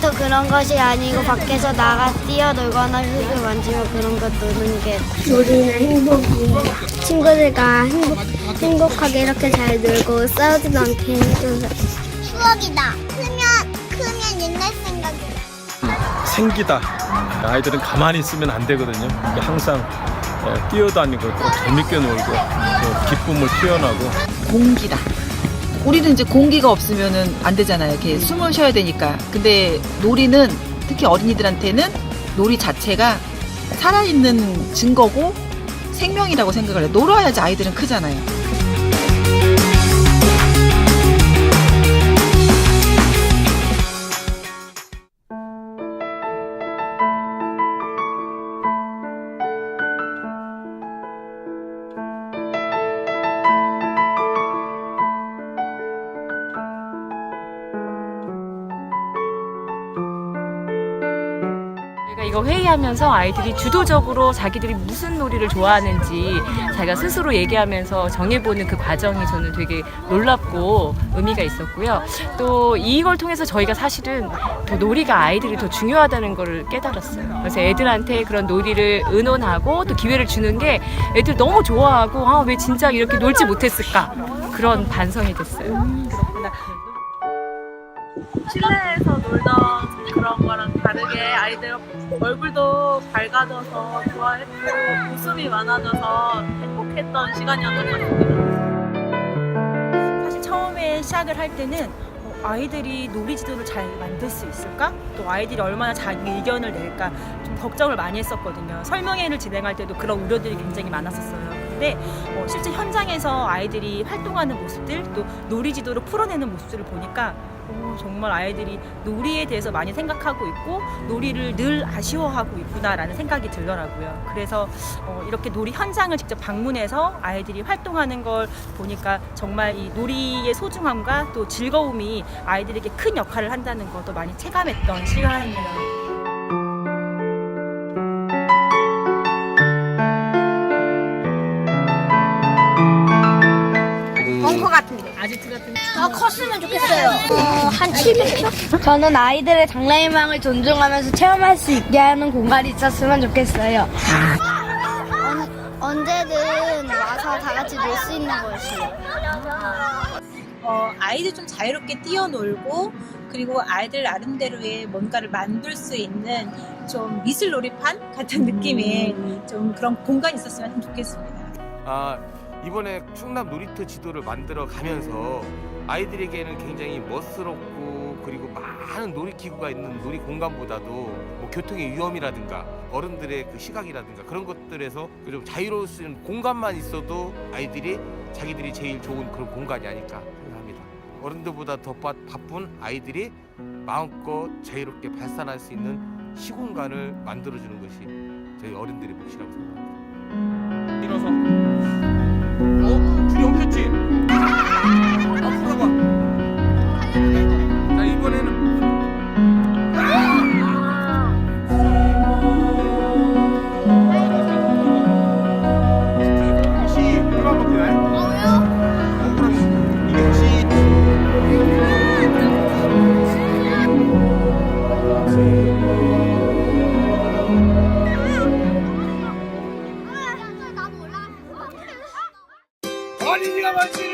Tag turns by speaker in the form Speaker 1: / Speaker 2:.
Speaker 1: 그런 것이 아니고 밖에서 나가 뛰어놀거나 흙을 만지고 그런 것 노는 게 우리는 행복이에요. 친구들과 행복, 행복하게 이렇게 잘 놀고 싸우지도 않게 해줘서
Speaker 2: 추억이다. 크면 크면 옛날 생각이 나.
Speaker 3: 생기다. 아이들은 가만히 있으면 안 되거든요. 항상 어, 뛰어다니고 또 재밌게 놀고 또 기쁨을 표현하고
Speaker 4: 공기다. 우리도 이제 공기가 없으면은 안 되잖아요. 이렇게 숨을 쉬어야 되니까. 근데 놀이는 특히 어린이들한테는 놀이 자체가 살아있는 증거고 생명이라고 생각을 해요. 놀아야지 아이들은 크잖아요.
Speaker 5: 이거 회의하면서 아이들이 주도적으로 자기들이 무슨 놀이를 좋아하는지 자기가 스스로 얘기하면서 정해보는 그 과정이 저는 되게 놀랍고 의미가 있었고요. 또 이걸 통해서 저희가 사실은 더 놀이가 아이들이 더 중요하다는 걸 깨달았어요. 그래서 애들한테 그런 놀이를 의논하고 또 기회를 주는 게 애들 너무 좋아하고 아, 왜 진짜 이렇게 놀지 못했을까 그런 반성이 됐어요.
Speaker 6: 실내에서 놀던 그런 거랑 다르게 아이들 얼굴도 밝아져서 좋아했고 웃음이 많아져서 행복했던 시간이었던 것 같습니다.
Speaker 7: 사실 처음에 시작을 할 때는 어, 아이들이 놀이 지도를 잘 만들 수 있을까? 또 아이들이 얼마나 자기 의견을 낼까? 좀 걱정을 많이 했었거든요. 설명회를 진행할 때도 그런 우려들이 굉장히 많았었어요. 근데 어, 실제 현장에서 아이들이 활동하는 모습들, 또 놀이 지도를 풀어내는 모습들을 보니까 오, 정말 아이들이 놀이에 대해서 많이 생각하고 있고 놀이를 늘 아쉬워하고 있구나라는 생각이 들더라고요. 그래서 어, 이렇게 놀이 현장을 직접 방문해서 아이들이 활동하는 걸 보니까 정말 이 놀이의 소중함과 또 즐거움이 아이들에게 큰 역할을 한다는 것도 많이 체감했던 시간이에요.
Speaker 2: 같은데. 아지트 같은. 아 컸으면 좋겠어요. 어, 한 700kg?
Speaker 1: 저는 아이들의 장래희망을 존중하면서 체험할 수 있게 하는 공간이 있었으면 좋겠어요.
Speaker 2: 언 제든 와서 다 같이 놀 수 있는 곳이요.
Speaker 8: 어, 아이들 좀 자유롭게 뛰어놀고 그리고 아이들 나름대로의 뭔가를 만들 수 있는 좀 미술 놀이판 같은 느낌의 좀 그런 공간이 있었으면 좋겠습니다.
Speaker 9: 아 이번에 충남 놀이터 지도를 만들어 가면서 아이들에게는 굉장히 멋스럽고 그리고 많은 놀이기구가 있는 놀이 공간보다도 뭐 교통의 위험이라든가 어른들의 그 시각이라든가 그런 것들에서 좀 자유로울 수 있는 공간만 있어도 아이들이 자기들이 제일 좋은 그런 공간이 아닐까 생각합니다. 어른들보다 더 바, 바쁜 아이들이 마음껏 자유롭게 발산할 수 있는 시공간을 만들어주는 것이 저희 어른들의 몫이라고 생각합니다.
Speaker 3: 일어서 জিন্দাবাদ